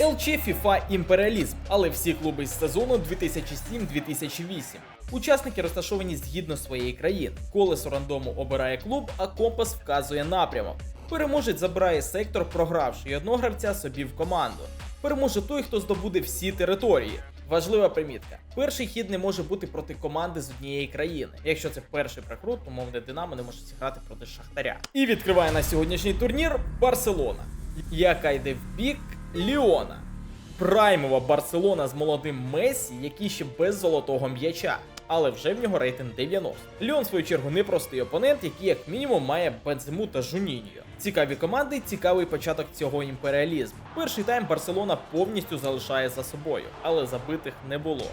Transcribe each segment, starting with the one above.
ЛЧ FIFA Імперіалізм, але всі клуби з сезону 2007-2008. Учасники розташовані згідно своєї країни. Колесо рандому обирає клуб, а компас вказує напрямок. Переможець забирає сектор, програвши і одного гравця собі в команду. Переможе той, хто здобуде всі території. Важлива примітка: перший хід не може бути проти команди з однієї країни. Якщо це перший прокрут, то мовне Динамо не може зіграти проти Шахтаря. І відкриває на сьогоднішній турнір Барселона, яка йде в бік Ліона. Праймова Барселона з молодим Месі, який ще без золотого м'яча. Але вже в нього рейтинг 90. Ліон, в свою чергу, непростий опонент, який як мінімум має Бензему та Жуніньо. Цікаві команди, цікавий початок цього імперіалізму. Перший тайм Барселона повністю залишає за собою, але забитих не було.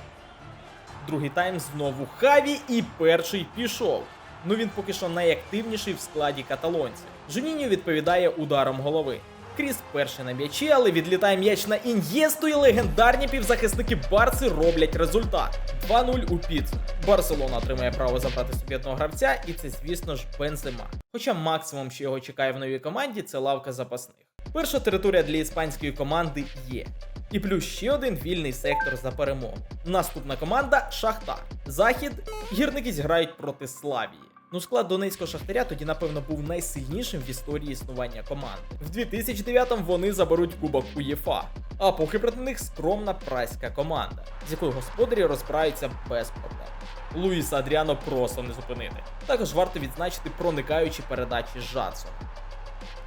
Другий тайм знову Хаві і перший пішов. Ну він поки що найактивніший в складі каталонців. Жуніньо відповідає ударом голови. Кріс перший на м'ячі, але відлітає м'яч на ін'єсту, і легендарні півзахисники Барси роблять результат. 2-0 у підсумку. Барселона отримає право забрати собі одного гравця, і це, звісно ж, Бензема. Хоча максимум, що його чекає в новій команді, це лавка запасних. Перша територія для іспанської команди є. І плюс ще один вільний сектор за перемогу. Наступна команда Шахтар. Захід гірники зіграють проти Славії. Ну, склад Донецького Шахтаря тоді, напевно, був найсильнішим в історії існування команди. В 2009-му вони заберуть Кубок УЄФА. А поки проти них скромна прайська команда, з якою господарі розбираються без проблем. Луїса Адріано просто не зупинити. Також варто відзначити проникаючі передачі Жадсона.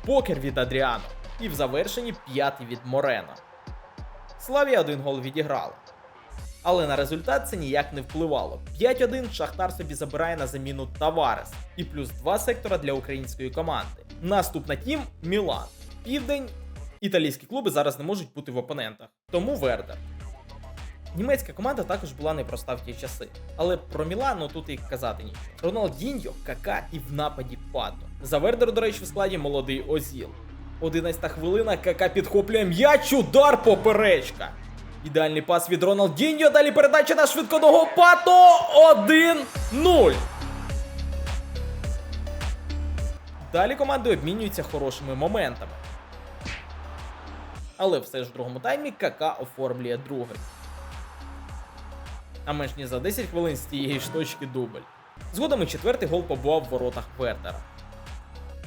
Покер від Адріано. І в завершенні п'ятий від Морено. Славія один гол відіграла. Але на результат це ніяк не впливало. 5-1 Шахтар собі забирає на заміну Таварес і плюс 2 сектора для української команди. Наступна тім Мілан. Південь. Італійські клуби зараз не можуть бути в опонентах. Тому Вердер. Німецька команда також була непроста в ті часи. Але про Мілан ну, тут і казати нічого. Роналдіньо, Кака і в нападі Пато. За Вердер, до речі, в складі молодий Озіл. 11 хвилина, Кака підхоплює м'яч, удар поперечка. Ідеальний пас від Роналдіньо, далі передача на швидконого Пато 1-0. Далі команди обмінюються хорошими моментами. Але все ж в другому таймі Кака оформлює другий. А менш ніж за 10 хвилин з тієї ж точки дубль. Згодом і четвертий гол побував в воротах Вердера.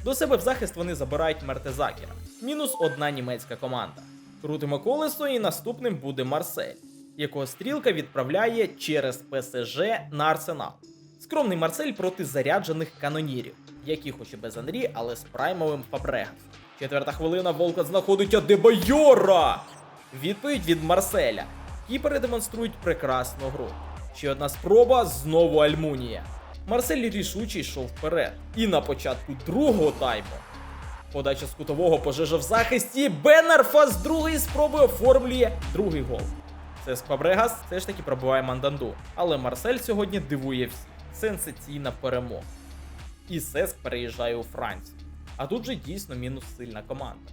До себе в захист вони забирають Мертезакера. Мінус одна німецька команда. Крутимо колесо, і наступним буде Марсель, якого стрілка відправляє через ПСЖ на Арсенал. Скромний Марсель проти заряджених канонірів, які хоч і без Анрі, але з праймовим Фабрегас. Четверта хвилина Волкот знаходить Адебайора! Відповідь від Марселя. Кіпери демонструють прекрасну гру. Ще одна спроба знову Альмунія. Марсель рішуче йшов вперед. І на початку другого тайму Подача з кутового пожежа в захисті. Бенарфа з другої спроби оформлює другий гол. Це Фабрегас все ж таки пробиває Манданду. Але Марсель сьогодні дивує всіх. Сенсаційна перемога. І Сеск переїжджає у Францію. А тут же дійсно мінус сильна команда.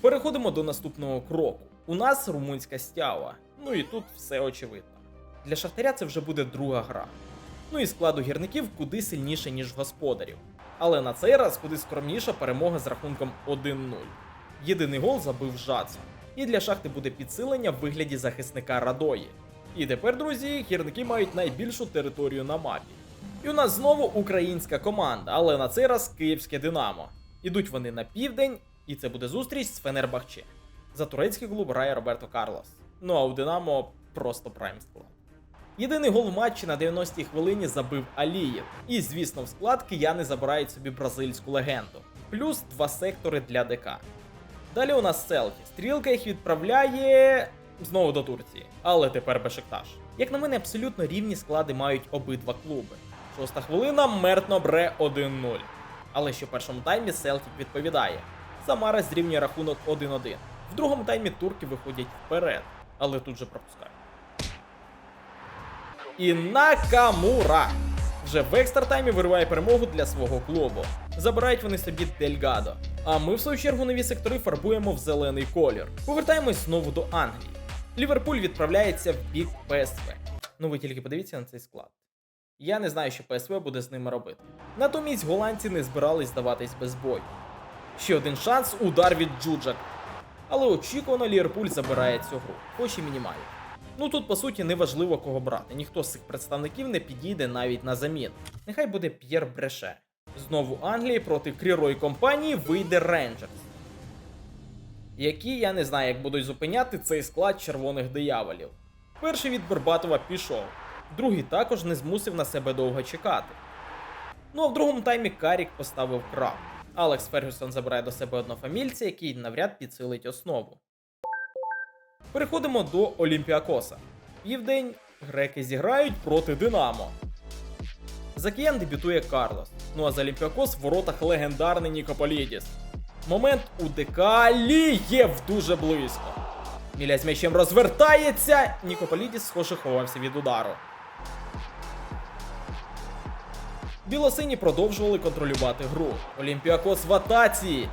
Переходимо до наступного кроку. У нас румунська стява. Ну і тут все очевидно. Для Шахтаря це вже буде друга гра. Ну і складу гірників куди сильніше, ніж господарів. Але на цей раз куди скромніша перемога з рахунком 1-0. Єдиний гол забив Жадсон. І для шахти буде підсилення в вигляді захисника Радої. І тепер, друзі, гірники мають найбільшу територію на мапі. І у нас знову українська команда, але на цей раз київське Динамо. Ідуть вони на південь, і це буде зустріч з Фенербахче. За турецький клуб грає Роберто Карлос. Ну а у Динамо просто прайм склад. Єдиний гол в матчі на 90-й хвилині забив Алієв. І, звісно, в склад кияни забирають собі бразильську легенду. Плюс два сектори для ДК. Далі у нас Селфі. Стрілка їх відправляє знову до Турції. Але тепер Бешикташ. Як на мене, абсолютно рівні склади мають обидва клуби. Шоста хвилина Мертно бре 1-0. Але ще в першому таймі Селтік відповідає. Самара зрівнює рахунок 1-1. В другому таймі турки виходять вперед, але тут же пропускають. І Накамура вже в екстратаймі вириває перемогу для свого клубу. Забирають вони собі Дельгадо. А ми, в свою чергу, нові сектори фарбуємо в зелений колір. Повертаємось знову до Англії. Ліверпуль відправляється в бік ПСВ. Ну ви тільки подивіться на цей склад. Я не знаю, що ПСВ буде з ними робити. Натомість голландці не збирались здаватись без бою. Ще один шанс, удар від Джуджак. Але очікувано Ліверпуль забирає цю гру, хоч і мінімально. Ну тут по суті не важливо кого брати. Ніхто з цих представників не підійде навіть на замін. Нехай буде П'єр Бреше. Знову Англії проти крірої компанії вийде Рейнджерс. Які я не знаю, як будуть зупиняти цей склад червоних дияволів. Перший від Бербатова пішов, другий також не змусив на себе довго чекати. Ну а в другому таймі Карік поставив крап. Алекс Фергюсон забирає до себе однофамільця, який навряд підсилить основу. Переходимо до Олімпіакоса. Південь греки зіграють проти Динамо. За киян дебютує Карлос. Ну а за Олімпіакос в воротах легендарний Нікополідіс. Момент у ДК Лієв дуже близько. Міля з м'ячем розвертається. Нікополідіс, схоже, ховався від удару. Білосині продовжували контролювати гру. Олімпіакос в атаці.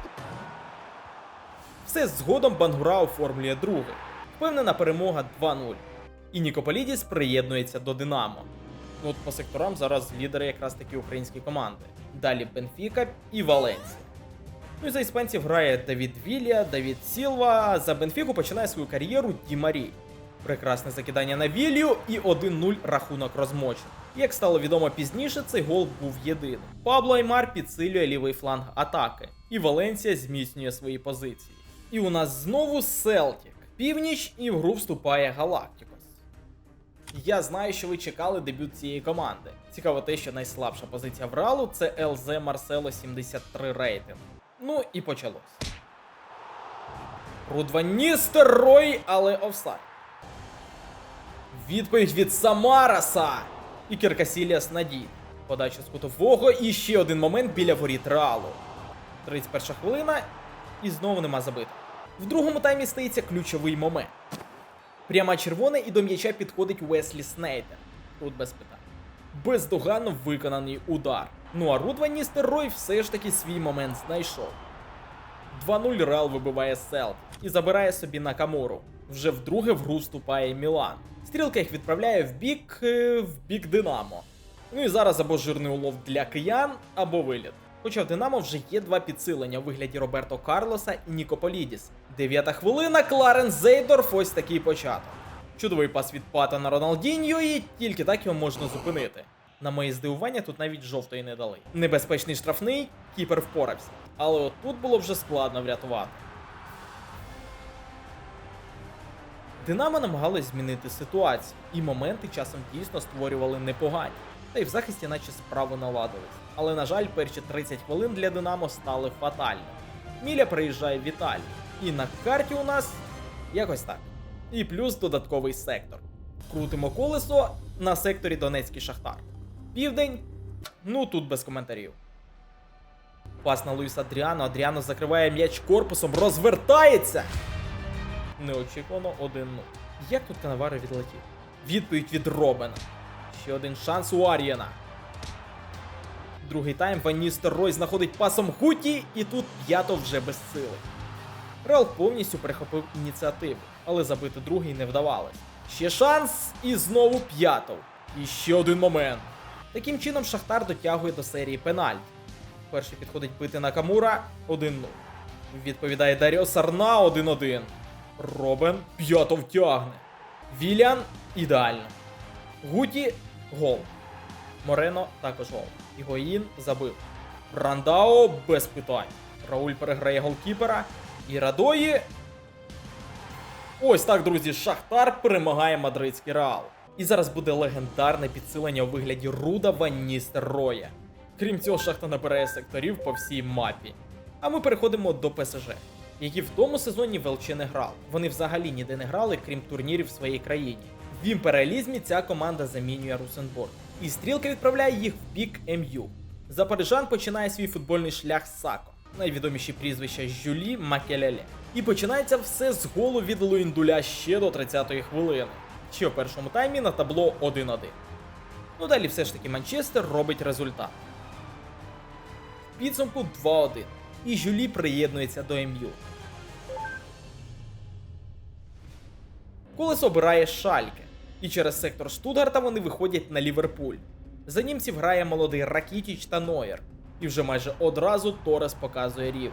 Все згодом Бангура оформлює другий. Впевнена перемога 2-0. І Нікополідіс приєднується до Динамо. Ну от по секторам зараз лідери якраз такі українські команди. Далі Бенфіка і Валенсія. Ну і за іспанців грає Давід Вілля, Давід Сілва. За Бенфіку починає свою кар'єру Ді Марі. Прекрасне закидання на Віллю і 1-0 рахунок розмочений. Як стало відомо пізніше, цей гол був єдиним. Пабло Аймар підсилює лівий фланг атаки, і Валенсія зміцнює свої позиції. І у нас знову Селтік. Північ і в гру вступає Галактикос. Я знаю, що ви чекали дебют цієї команди. Цікаво те, що найслабша позиція в Ралу це ЛЗ Марсело 73 рейтинг. Ну і почалось. Рудваністерой, але офсайд. Відповідь від Самараса. І Кіркасіліас Надій. Подача з кутового і ще один момент біля воріт Реалу. 31 хвилина і знову нема забита. В другому таймі стається ключовий момент. Пряма червона і до м'яча підходить Уеслі Снейдер. Тут без питань. Бездоганно виконаний удар. Ну а Руд Ван Ністеррой все ж таки свій момент знайшов. 2-0 Реал вибиває Селт і забирає собі Накамуру. Вже вдруге в гру вступає Мілан. Стрілка їх відправляє в бік е, в бік Динамо. Ну і зараз або жирний улов для киян, або виліт. Хоча в Динамо вже є два підсилення у вигляді Роберто Карлоса і Нікополідіс. Дев'ята хвилина, Кларен Зейдорф, ось такий початок. Чудовий пас від Пата на Роналдіньо, і тільки так його можна зупинити. На моє здивування, тут навіть жовтої не дали. Небезпечний штрафний, кіпер впорався. Але от тут було вже складно врятувати. Динамо намагалось змінити ситуацію, і моменти часом дійсно створювали непогані. Та й в захисті наче справи наладились. Але, на жаль, перші 30 хвилин для Динамо стали фатальними. Міля приїжджає в. І на карті у нас якось так. І плюс додатковий сектор. Крутимо колесо на секторі Донецький Шахтар. Південь. Ну тут без коментарів. Пас на Луїса Адріано. Адріано закриває м'яч корпусом, розвертається. Неочікувано 1-0. Як тут Канавари відлетів? Відповідь від Робена. Ще один шанс у Ар'єна. Другий тайм Ван Ністеррой знаходить пасом Гуті, і тут п'ято вже без сили. Реал повністю перехопив ініціативу, але забити другий не вдавалось. Ще шанс, і знову п'ятов. І ще один момент. Таким чином Шахтар дотягує до серії пенальті. Перший підходить бити Накамура 1-0. Відповідає Даріо Сарна 1-1. Робен п'ято втягне. Вілян ідеально. Гуті гол. Морено також гол. Ігоїн забив. Брандао без питань. Рауль переграє голкіпера. І Радої. Ось так, друзі, Шахтар перемагає мадридський Реал. І зараз буде легендарне підсилення у вигляді Руда Ван Ністерроя. Крім цього, шахта набирає секторів по всій мапі. А ми переходимо до ПСЖ, які в тому сезоні ВЛЧ не грали. Вони взагалі ніде не грали, крім турнірів в своїй країні. В імперіалізмі ця команда замінює Русенбург. І стрілка відправляє їх в бік МЮ. Запоріжан починає свій футбольний шлях з Сако, найвідоміші прізвища Жюлі Макелеле. І починається все з голу від Луіндуля ще до 30-ї хвилини. Ще у першому таймі на табло 1-1. Ну далі все ж таки Манчестер робить результат. В підсумку 2-1. І Жюлі приєднується до МЮ. Колесо обирає Шальке. І через сектор Штутгарта вони виходять на Ліверпуль. За німців грає молодий Ракітіч та Нойер. І вже майже одразу Торес показує рівень.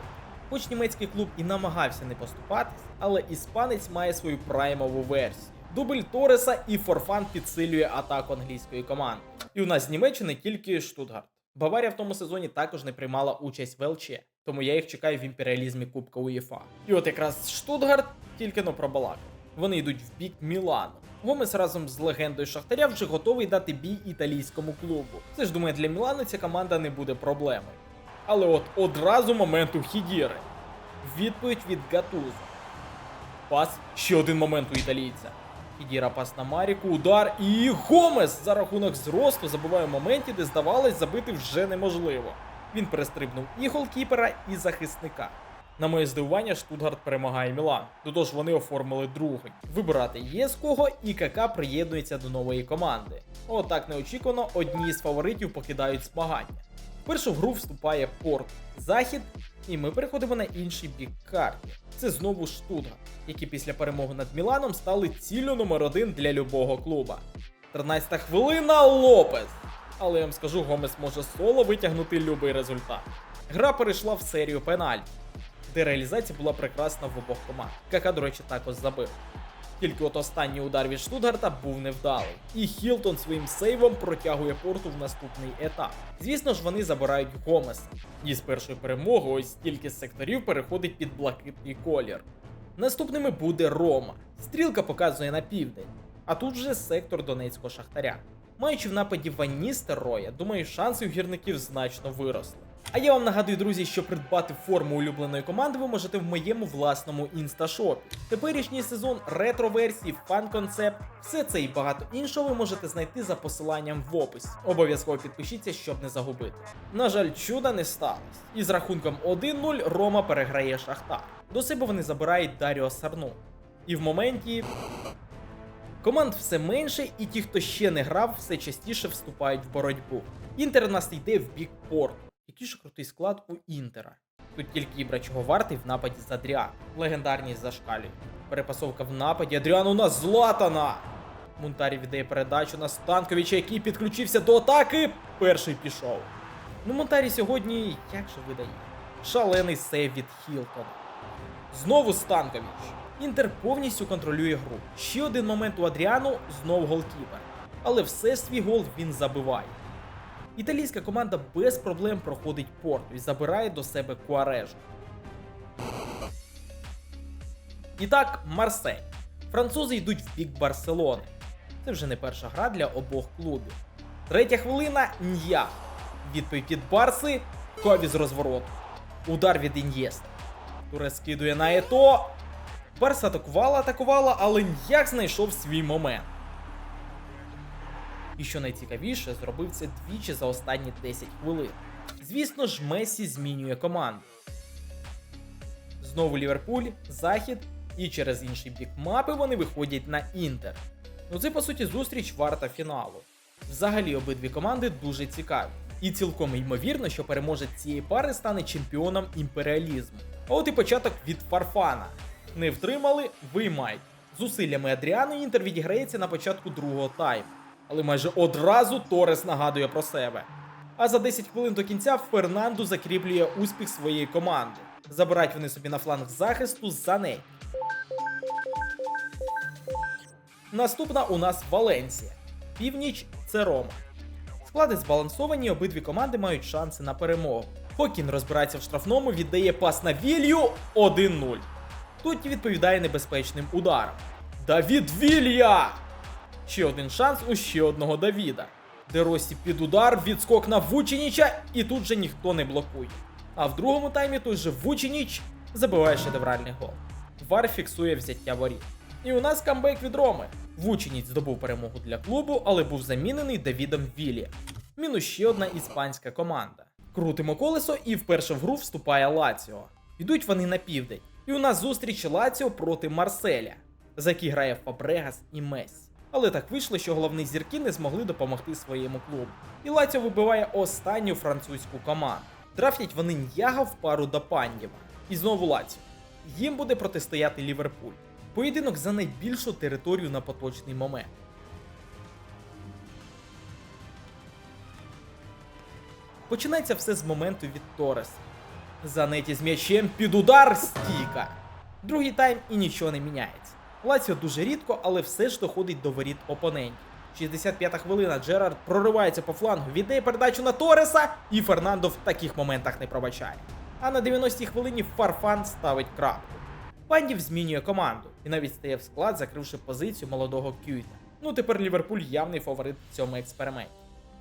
Хоч німецький клуб і намагався не поступатись, але іспанець має свою праймову версію. Дубль Тореса і Форфан підсилює атаку англійської команди. І у нас з Німеччини тільки Штутгарт. Баварія в тому сезоні також не приймала участь в ЛЧ, тому я їх чекаю в імперіалізмі Кубка УЄФА. І от якраз Штутгарт тільки но пробалакав. Вони йдуть в бік Мілану. Гомес разом з легендою Шахтаря вже готовий дати бій італійському клубу. Це ж думаю, для Мілану ця команда не буде проблемою. Але от одразу момент у Хідіри. Відповідь від Гатузо. Пас. Ще один момент у італійця. Хідіра пас на Маріку, удар і Гомес за рахунок зросту забиває в моменті, де здавалось забити вже неможливо. Він перестрибнув і голкіпера, і захисника. На моє здивування, Штутгарт перемагає Мілан. До ж, вони оформили другий. Вибирати є з кого, і КК приєднується до нової команди. Отак неочікувано одні з фаворитів покидають змагання. Першу гру вступає Порт Захід, і ми переходимо на інший бік карти. Це знову Штутгарт, які після перемоги над Міланом стали ціллю номер один для любого клуба. 13 хвилина Лопес. Але я вам скажу, Гомес може соло витягнути любий результат. Гра перейшла в серію пенальті, де реалізація була прекрасна в обох команд. Кака, до речі, також забив. Тільки от останній удар від Штутгарта був невдалий. І Хілтон своїм сейвом протягує порту в наступний етап. Звісно ж, вони забирають Гомеса. І з першої перемоги ось стільки секторів переходить під блакитний колір. Наступними буде Рома. Стрілка показує на південь, а тут вже сектор Донецького шахтаря. Маючи в нападі Ван Ністерроя, думаю, шанси у гірників значно виросли. А я вам нагадую, друзі, що придбати форму улюбленої команди ви можете в моєму власному інсташопі. Теперішній сезон, ретро-версії, фан-концепт, все це і багато іншого ви можете знайти за посиланням в описі. Обов'язково підпишіться, щоб не загубити. На жаль, чуда не сталося. І з рахунком 1-0 Рома переграє Шахтар. До себе вони забирають Даріо Сарну. І в моменті Команд все менше, і ті, хто ще не грав, все частіше вступають в боротьбу. Інтер нас йде в бік порту. Який ж крутий склад у Інтера. Тут тільки Ібра чого вартий в нападі з Адріан. Легендарність зашкалює. Перепасовка в нападі. Адріан у нас Златана! Мунтарі віддає передачу на Станковича, який підключився до атаки. Перший пішов. Ну, Мунтарі сьогодні як же видає? Шалений сейв від Хілтона. Знову Станкович. Інтер повністю контролює гру. Ще один момент у Адріану, знов голкіпер. Але все свій гол він забиває. Італійська команда без проблем проходить порт і забирає до себе Куарежу. І так, Марсель. Французи йдуть в бік Барселони. Це вже не перша гра для обох клубів. Третя хвилина Ньях. Відповідь від Барси. Кові з розвороту. Удар від Ін'єста. Туре скидує на Ето. Барса атакувала, атакувала, але Ньях знайшов свій момент. І що найцікавіше, зробив це двічі за останні 10 хвилин. Звісно ж, Месі змінює команду. Знову Ліверпуль, Захід, і через інший бік мапи вони виходять на Інтер. Ну це по суті зустріч варта фіналу. Взагалі обидві команди дуже цікаві. І цілком ймовірно, що переможець цієї пари стане чемпіоном імперіалізму. А от і початок від Фарфана. Не втримали, виймай. Зусиллями Адріану Інтер відіграється на початку другого тайму. Але майже одразу Торес нагадує про себе. А за 10 хвилин до кінця Фернанду закріплює успіх своєї команди. Забирають вони собі на фланг захисту за неї. Наступна у нас Валенсія. Північ це Рома. Склади збалансовані, обидві команди мають шанси на перемогу. Хокін розбирається в штрафному, віддає пас на Вілью 1-0. Тут відповідає небезпечним ударом. Давід Вілья! Ще один шанс у ще одного Давіда. Де Росі під удар, відскок на Вученіча, і тут же ніхто не блокує. А в другому таймі той же Вученіч забиває шедевральний гол. Вар фіксує взяття воріт. І у нас камбек від Роми. Вученіць здобув перемогу для клубу, але був замінений Давідом Вілі. Мінус ще одна іспанська команда. Крутимо колесо і вперше в гру вступає Лаціо. Йдуть вони на південь. І у нас зустріч Лаціо проти Марселя, за який грає Фабрегас і Месі. Але так вийшло, що головні зірки не змогли допомогти своєму клубу. І Лаціо вибиває останню французьку команду. Драфтять вони Ньяга в пару до Пандєва. І знову Лаціо. Їм буде протистояти Ліверпуль. Поєдинок за найбільшу територію на поточний момент. Починається все з моменту від Тореса. Занеті з м'ячем під удар стійка. Другий тайм і нічого не міняється. Лаціо дуже рідко, але все ж доходить до воріт опонентів. 65-та хвилина Джерард проривається по флангу, віддає передачу на Тореса, і Фернандо в таких моментах не пробачає. А на 90-й хвилині Фарфан ставить крапку. Пандів змінює команду і навіть стає в склад, закривши позицію молодого Кюйта. Ну тепер Ліверпуль явний фаворит в цьому експерименті.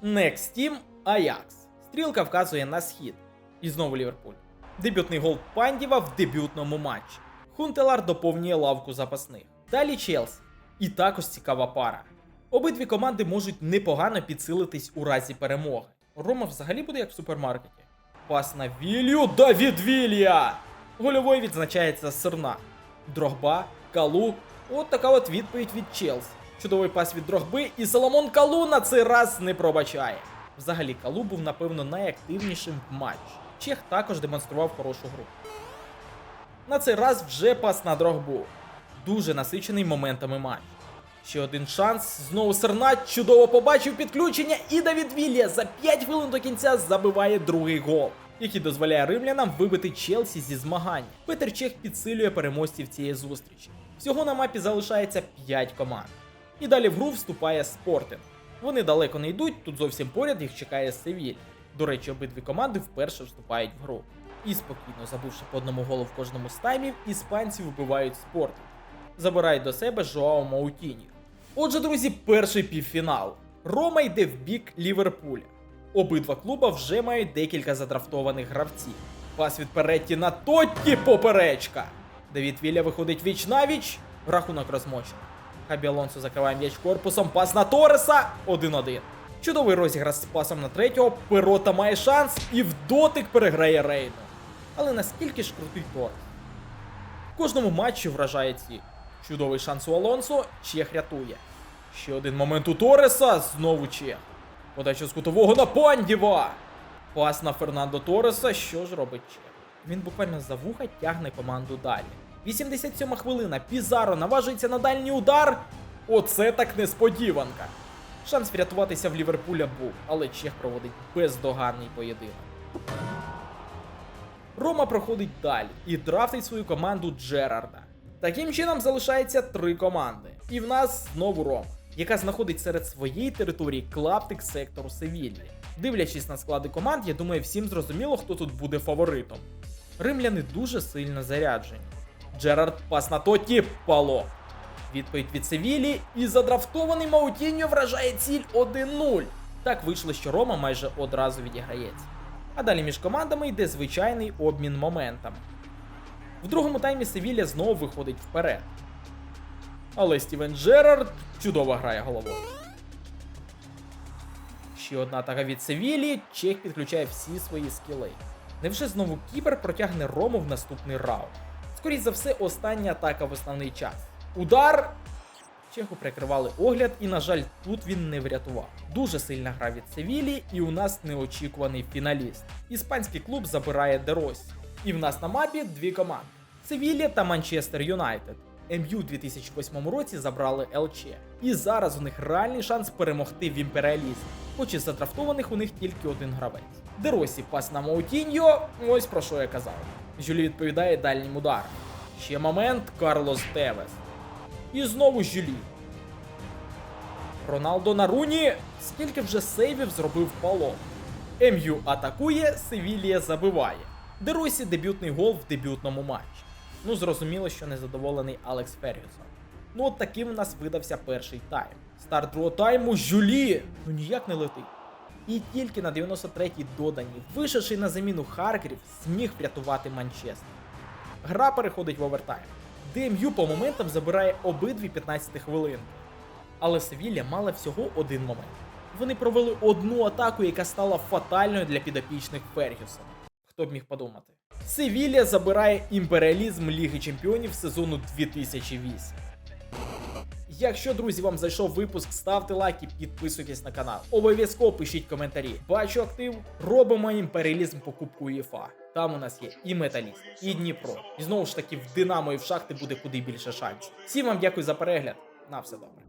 Next Team Аякс. Стрілка вказує на схід. І знову Ліверпуль. Дебютний гол Пандіва в дебютному матчі. Хунтелар доповнює лавку запасних. Далі Челсі. І також цікава пара. Обидві команди можуть непогано підсилитись у разі перемоги. Рома взагалі буде як в супермаркеті. Пас на Вілью, Давід Вілья! Гольовий відзначається Серна. Дрогба, Калу. От така от відповідь від Челсі. Чудовий пас від Дрогби, і Соломон Калу на цей раз не пробачає. Взагалі, Калу був, напевно, найактивнішим в матчі. Чех також демонстрував хорошу гру. На цей раз вже пас на Дрогбу. Дуже насичений моментами матч. Ще один шанс. Знову Сернат чудово побачив підключення, і Давід Вілля за 5 хвилин до кінця забиває другий гол, який дозволяє римлянам вибити Челсі зі змагання. Петер Чех підсилює переможців цієї зустрічі. Всього на мапі залишається 5 команд. І далі в гру вступає Спортинг. Вони далеко не йдуть, тут зовсім поряд їх чекає Севіль. До речі, обидві команди вперше вступають в гру. І спокійно забивши по одному голу в кожному з таймів, іспанці вбивають Спортинг. Забирають до себе Жоао Маутіні. Отже, друзі, перший півфінал. Рома йде в бік Ліверпуля. Обидва клуба вже мають декілька задрафтованих гравців. Пас від Перетті на Тотті поперечка. Давід Вілля виходить віч на віч. Рахунок розмочений. Хабі Алонсо закриває м'яч корпусом. Пас на Тореса 1-1. Чудовий розіграш з пасом на третього. Перота має шанс і в дотик переграє Рейну. Але наскільки ж крутий Торес? В кожному матчі вражає ці. Чудовий шанс у Алонсо, Чех рятує. Ще один момент у Тореса, знову Чех. Подача з кутового на Пандіва. Пас на Фернандо Тореса, що ж робить Чех? Він буквально за вуха тягне команду далі. 87 хвилина. Пізаро наважується на дальній удар. Оце так несподіванка. Шанс врятуватися в Ліверпуля був, але Чех проводить бездоганний поєдинок. Рома проходить далі і драфтить свою команду Джерарда. Таким чином залишається три команди. І в нас знову Рома, яка знаходить серед своєї території клаптик сектору Севіллі. Дивлячись на склади команд, я думаю, всім зрозуміло, хто тут буде фаворитом. Римляни дуже сильно заряджені. Джерард пас на Тоті Пало. Відповідь від Севілі і задрафтований Маутіньо вражає ціль 1-0. Так вийшло, що Рома майже одразу відіграється. А далі між командами йде звичайний обмін моментами. В другому таймі Севілля знову виходить вперед. Але Стівен Джерард чудово грає головою. Ще одна атака від Севілі, Чех підключає всі свої скіли. Невже знову Кіпер протягне Рому в наступний раунд? Скоріше за все, остання атака в основний час. Удар! Чеху прикривали огляд, і, на жаль, тут він не врятував. Дуже сильна гра від Севілі, і у нас неочікуваний фіналіст. Іспанський клуб забирає Деросі. І в нас на мапі дві команди: Севілля та Манчестер Юнайтед. МЮ у 2008 році забрали ЛЧ. І зараз у них реальний шанс перемогти в імперіалізм, хоч і задрафтованих у них тільки один гравець. Деросі пас на Маутіньо, ось про що я казав. Жюлі відповідає дальнім ударом. Ще момент Карлос Тевес. І знову Жюлі. Роналдо на руні. Скільки вже сейвів зробив Пало. МЮ атакує, Севілія забиває. Деросі дебютний гол в дебютному матчі. Ну, зрозуміло, що незадоволений Алекс Фергюсон. Ну, от таким у нас видався перший тайм. Старт другого тайму Жюлі! Ну ніяк не летить. І тільки на 93-й додані, вишедший на заміну Харків, зміг врятувати Манчестер. Гра переходить в овертайм. ДМЮ по моментам забирає обидві 15 хвилин. Але Севілля мала всього один момент. Вони провели одну атаку, яка стала фатальною для підопічних Фергюсона. Хто б міг подумати? Севілля забирає імперіалізм Ліги Чемпіонів сезону 2008. Якщо, друзі, вам зайшов випуск, ставте лайки, підписуйтесь на канал. Обов'язково пишіть коментарі. Бачу актив, робимо імперіалізм по Кубку УЄФА. Там у нас є і Металіст, і Дніпро. І знову ж таки, в Динамо і в шахти буде куди більше шансів. Всім вам дякую за перегляд. На все добре.